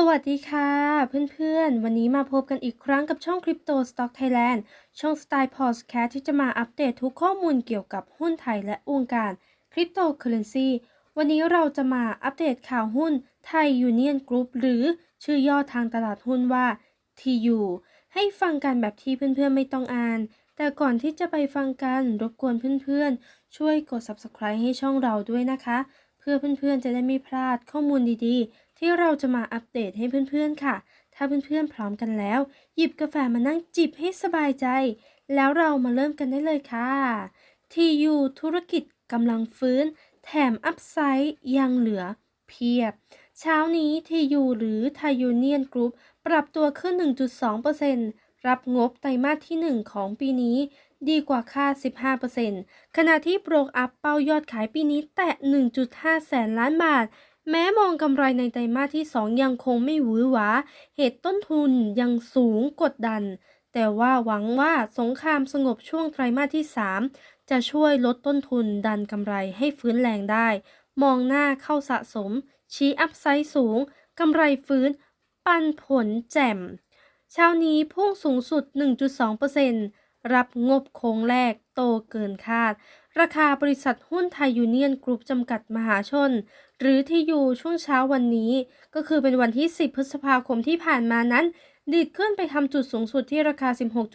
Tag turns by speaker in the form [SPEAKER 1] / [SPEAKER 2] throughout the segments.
[SPEAKER 1] สวัสดีค่ะเพื่อนๆ วันนี้มาพบกันอีกครั้งกับช่อง Crypto Stock Thailand ช่องสไตล์พอดแคสที่จะมาอัปเดตทุกข้อมูลเกี่ยวกับหุ้นไทยและวงการคริปโตเคอเรนซีวันนี้เราจะมาอัปเดตข่าวหุ้นไทยยูเนียนกรุ๊ปหรือชื่อย่อทางตลาดหุ้นว่า TU ให้ฟังกันแบบที่เพื่อนๆ ไม่ต้องอ่าน แต่ก่อนที่จะไปฟังกันรบกวนเพื่อนๆ ช่วยกด subscribe ให้ช่องเราด้วยนะคะ เพื่อเพื่อนๆ จะได้ไม่พลาดข้อมูลดีๆ ที่เราจะมาอัปเดตให้เพื่อนๆค่ะ ถ้าเพื่อนๆพร้อมกันแล้ว หยิบกาแฟมานั่งจิบให้สบายใจ แล้วเรามาเริ่มกันได้เลยค่ะ TU ธุรกิจกำลังฟื้น แถมอัพไซด์ยังเหลือเพียบ เช้านี้ TU หรือ Thai Union Group ปรับตัวขึ้น 1.2%รับงบไตรมาสที่ 1 ของปีนี้ดีกว่าค่า 15%ขณะที่โบรกอัพเป้ายอดขายปีนี้แตะ 1.5 แสนล้านบาท แม้มองกำไรในไตรมาสที่ 2 ยังคงไม่หวือหวา เหตุต้นทุนยังสูงกดดัน แต่ว่าหวังว่าสงครามสงบช่วงไตรมาสที่ 3 จะช่วยลดต้นทุนดันกำไรให้ฟื้นแรงได้ มองหน้าเข้าสะสม ชี้อัพไซด์สูงกำไรฟื้น ปันผลแจ่ม เช้านี้พุ่งสูงสุด 1.2%รับงบโค้งแรกโตเกินคาด ราคาบริษัทหุ้นไทยยูเนียนกรุ๊ปจำกัดมหาชน หรือที่อยู่ช่วงเช้าวันนี้ ก็คือเป็นวันที่ 10 พฤษภาคมที่ผ่านมานั้น ดีดขึ้นไปทำจุดสูงสุดที่ราคา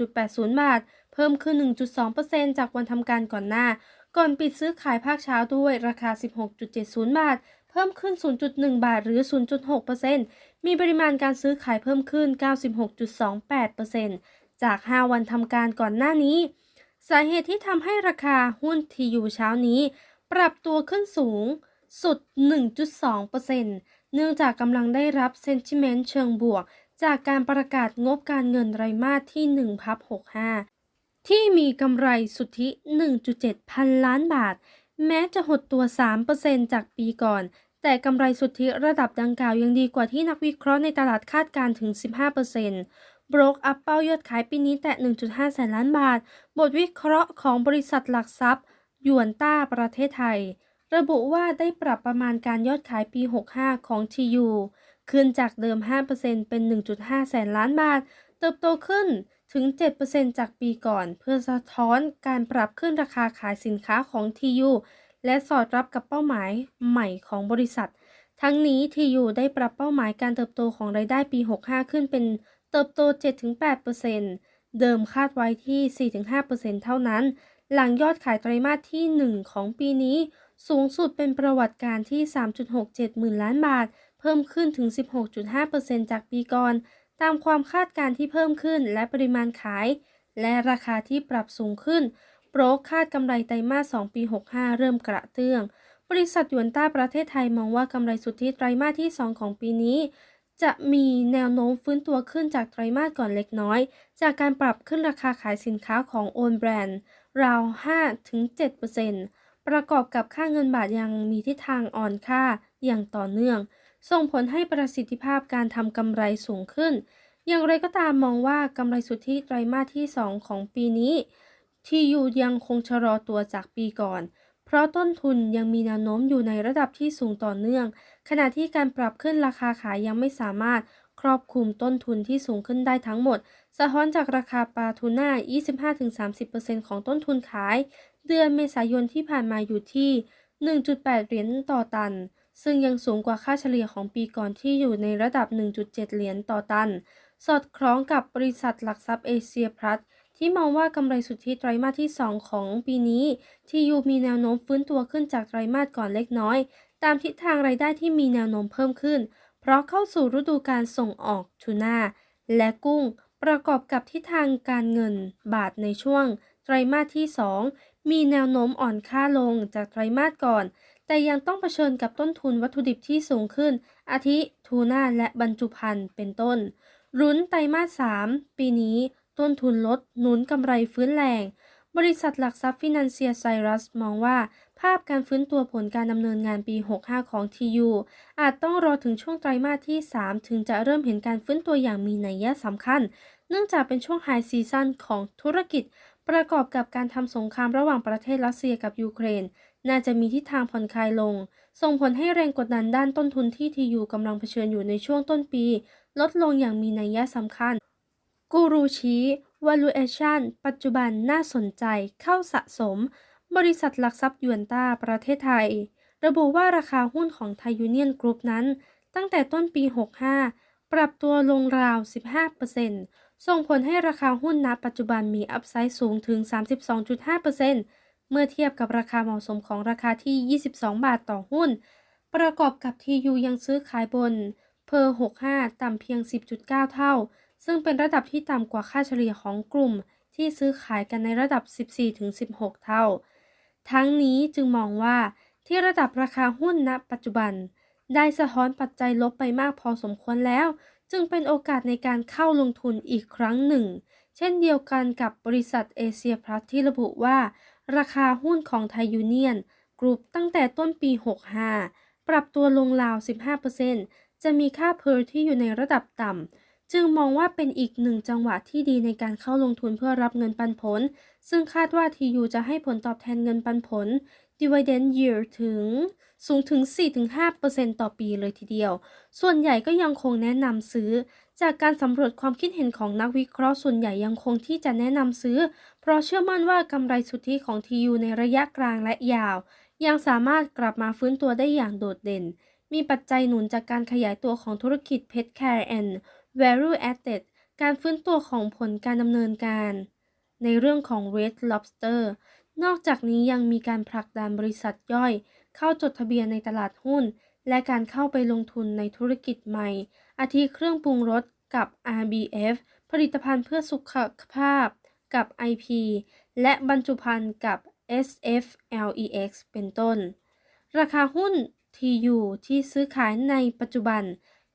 [SPEAKER 1] 16.80 บาท เพิ่มขึ้น 1.2%จากวันทำการก่อนหน้า ก่อนปิดซื้อขายภาคเช้าด้วยราคา 16.70 บาท เพิ่มขึ้น 0.1 บาทหรือ 0.6%มีปริมาณการซื้อขายเพิ่มขึ้น 96.28%จาก 5 วันทำการก่อนหน้านี้ สาเหตุที่ทำให้ราคาหุ้นทีอยู่เช้านี้ ปรับตัวขึ้นสูงสุด 1.2%เนื่องจากกำลังได้รับเซนติเมนต์เชิงบวก จากการประกาศงบการเงินไตรมาสที่ 1 พับ 65 ที่มีกำไรสุทธิ 1.7 พันล้านบาท แม้จะหดตัว 3%จากปีก่อน แต่กำไรสุทธิระดับดังกล่าวยังดีกว่าที่นักวิเคราะห์ในตลาดคาดการถึง 15% บรกอัพเป้ายอดขายปีนี้แตะ 1.5 แสนล้านบาท บทวิเคราะห์ของบริษัทหลักทรัพย์ยวนต้าประเทศไทย ระบุว่าได้ปรับประมาณการยอดขายปี 65 ของ TU ขึ้นจากเดิม 5%เป็น 1.5 แสนล้านบาท เติบโตขึ้นถึง 7%จากปีก่อน เพื่อสะท้อนการปรับขึ้นราคาขายสินค้าของ TU และสอดรับกับเป้าหมายใหม่ของบริษัท ทั้งนี้ TU ได้ปรับเป้าหมายการเติบโตของรายได้ปี 65 ขึ้นเป็น เติบโต 7-8%เดิมคาดไว้ที่ 4-5%เท่านั้น หลังยอดขายไตรมาสที่ 1 ของปีนี้ สูงสุดเป็นประวัติการที่ 3.67 หมื่นล้านบาท เพิ่มขึ้นถึง 16.5%จากปีก่อน ตามความคาดการณ์ที่เพิ่มขึ้นและปริมาณขาย และราคาที่ปรับสูงขึ้น โปรคาดกำไรไตรมาส 2 ปี 65 เริ่มกระเตื้อง บริษัทยวนต้าประเทศไทยมองว่ากำไรสุทธิไตรมาสที่ 2 ของปีนี้ จะมีแนวโน้มฟื้นตัวขึ้นจากไตรมาสก่อนเล็กน้อย จากการปรับขึ้นราคาขายสินค้าของโอนแบรนด์ ราว 5-7%ประกอบกับค่าเงินบาทยังมีทิศทางอ่อนค่าอย่างต่อเนื่อง ส่งผลให้ประสิทธิภาพการทำกำไรสูงขึ้น อย่างไรก็ตามมองว่ากำไรสุทธิไตรมาสที่ 2 ของปีนี้ที่อยู่ยังคงชะลอตัวจากปีก่อน เพราะต้นทุนยังมีแนวโน้มอยู่ในระดับที่สูงต่อเนื่อง ขณะที่การปรับขึ้นราคาขายยังไม่สามารถครอบคลุมต้นทุนที่สูงขึ้นได้ทั้งหมด สะท้อนจากราคาปลาทูน่า 25-30%ของต้นทุนขาย เดือนเมษายนที่ผ่านมาอยู่ที่ 1.8 เหรียญต่อตัน ซึ่งยังสูงกว่าค่าเฉลี่ยของปีก่อนที่อยู่ในระดับ 1.7 เหรียญต่อตัน สอดคล้องกับบริษัทหลักทรัพย์เอเชียพลัสที่มองว่ากำไรสุทธิไตรมาสที่ 2 ของปีนี้ ที่ยูมีแนวโน้มฟื้นตัวขึ้นจากไตรมาสก่อนเล็กน้อย ตามทิศทางรายได้ที่มีแนวโน้มเพิ่มขึ้น เพราะเข้าสู่ฤดูการส่งออกทูน่าและกุ้ง ประกอบกับทิศทางการเงินบาทในช่วง ไตรมาสที่ 2 มีแนวโน้มอ่อนค่าลงจากไตรมาสก่อน แต่ยังต้องเผชิญกับต้นทุนวัตถุดิบที่สูงขึ้น อาทิทูน่าและบรรจุภัณฑ์เป็นต้น รุ้นไตรมาส 3 ปีนี้ ต้นทุนลดหนุนกำไรฟื้นแรง บริษัทหลักทรัพย์ฟินันเซียไซรัสมองว่า ภาพการฟื้นตัวผลการดำเนินงานปี 65 ของ TU อาจต้องรอถึงช่วงไตรมาสที่ 3 ถึงจะเริ่มเห็นการฟื้นตัวอย่างมีนัยสำคัญ เนื่องจากเป็นช่วงไฮซีซั่นของธุรกิจ ประกอบกับการทำสงครามระหว่างประเทศรัสเซียกับยูเครน น่าจะมีทิศทางผ่อนคลายลง ส่งผลให้แรงกดดันด้านต้นทุนที่ TU กำลังเผชิญอยู่ในช่วงต้นปี ลดลงอย่างมีนัยสำคัญกูรูชี้ valuation ปัจจุบันน่าสนใจเข้าสะสม บริษัทหลักทรัพย์ยวนต้าประเทศไทย ระบุว่าราคาหุ้นของไทยยูเนียนกรุ๊ปนั้น ตั้งแต่ต้นปี 65 ปรับตัวลงราว 15%ส่งผลให้ราคาหุ้นณปัจจุบันมีอัพไซด์สูงถึง 32.5%เมื่อเทียบกับราคาเหมาะสมของราคาที่ 22 บาทต่อหุ้น ประกอบกับ TU ยังซื้อขายบนเพอ65 ต่ำเพียง 10.9 เท่า ซึ่งเป็นระดับที่ต่ำกว่าค่าเฉลี่ยของกลุ่มที่ซื้อขายกันในระดับ 14-16 เท่า ทั้งนี้จึงมองว่าที่ระดับราคาหุ้นณ ปัจจุบัน ได้สะท้อนปัจจัยลบไปมากพอสมควรแล้ว จึงเป็นโอกาสในการเข้าลงทุนอีกครั้งหนึ่ง เช่นเดียวกันกับบริษัทเอเชียพลัสที่ระบุว่า ราคาหุ้นของไทยยูเนียนกรุ๊ปตั้งแต่ต้นปี 65 ปรับตัวลงราว 15%จะมีค่าเพอร์ที่อยู่ในระดับต่ำ จึงมองว่าเป็นอีกหนึ่งจังหวะที่ดีในการเข้าลงทุนเพื่อรับเงินปันผล ซึ่งคาดว่า TU จะให้ผลตอบแทนเงินปันผล dividend yield ถึงสูงถึง 4-5%ต่อปีเลยทีเดียว ส่วนใหญ่ก็ยังคงแนะนำซื้อ จากการสำรวจความคิดเห็นของนักวิเคราะห์ส่วนใหญ่ยังคงที่จะแนะนำซื้อ เพราะเชื่อมั่นว่ากำไรสุทธิของ TU ในระยะกลางและยาว ยังสามารถกลับมาฟื้นตัวได้อย่างโดดเด่น มีปัจจัยหนุนจากการขยายตัวของธุรกิจ Pet Care and Value Added การฟื้นตัวของผลการดำเนินการ ในเรื่องของ Red Lobster นอกจากนี้ยังมีการผลักดันบริษัทย่อย เข้าจดทะเบียนในตลาดหุ้น และการเข้าไปลงทุนในธุรกิจใหม่ อาทิเครื่องปรุงรสกับ RBF ผลิตภัณฑ์เพื่อสุขภาพกับ IP และบรรจุภัณฑ์กับ SFLEX เป็นต้น ราคาหุ้น TU ที่ซื้อขายในปัจจุบัน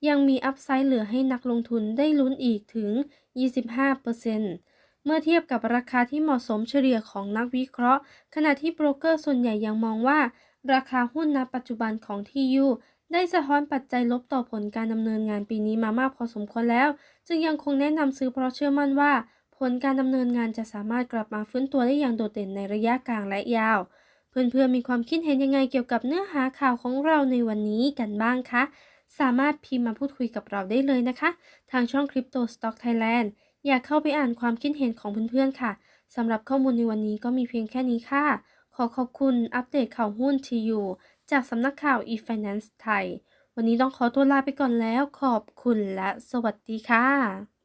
[SPEAKER 1] ยังมีอัพไซด์เหลือให้นักลงทุนได้ลุ้นอีกถึง 25%เมื่อเทียบกับราคาที่เหมาะสมเฉลี่ยของนักวิเคราะห์ ขณะที่โบรกเกอร์ส่วนใหญ่ยังมองว่า ราคาหุ้นณปัจจุบันของ TU ได้สะท้อนปัจจัยลบต่อผลการดำเนินงานปีนี้มามากพอสมควรแล้ว จึงยังคงแนะนำซื้อเพราะเชื่อมั่นว่า ผลการดำเนินงานจะสามารถกลับมาฟื้นตัวได้อย่างโดดเด่นในระยะกลางและยาว เพื่อนๆมีความคิดเห็นยังไงเกี่ยวกับเนื้อหาข่าวของเราในวันนี้กันบ้างคะ สามารถพิมพ์มาพูดคุยกับเราได้เลยนะคะ ทางช่อง Crypto Stock Thailand อยากเข้าไปอ่านความคิดเห็นของเพื่อนๆค่ะสำหรับข้อมูลในวันนี้ก็มีเพียงแค่นี้ค่ะ ขอขอบคุณอัปเดตข่าวหุ้นทียูจากสำนักข่าว e-finance ไทย วันนี้ต้องขอตัวลาไปก่อนแล้วขอบคุณและสวัสดีค่ะ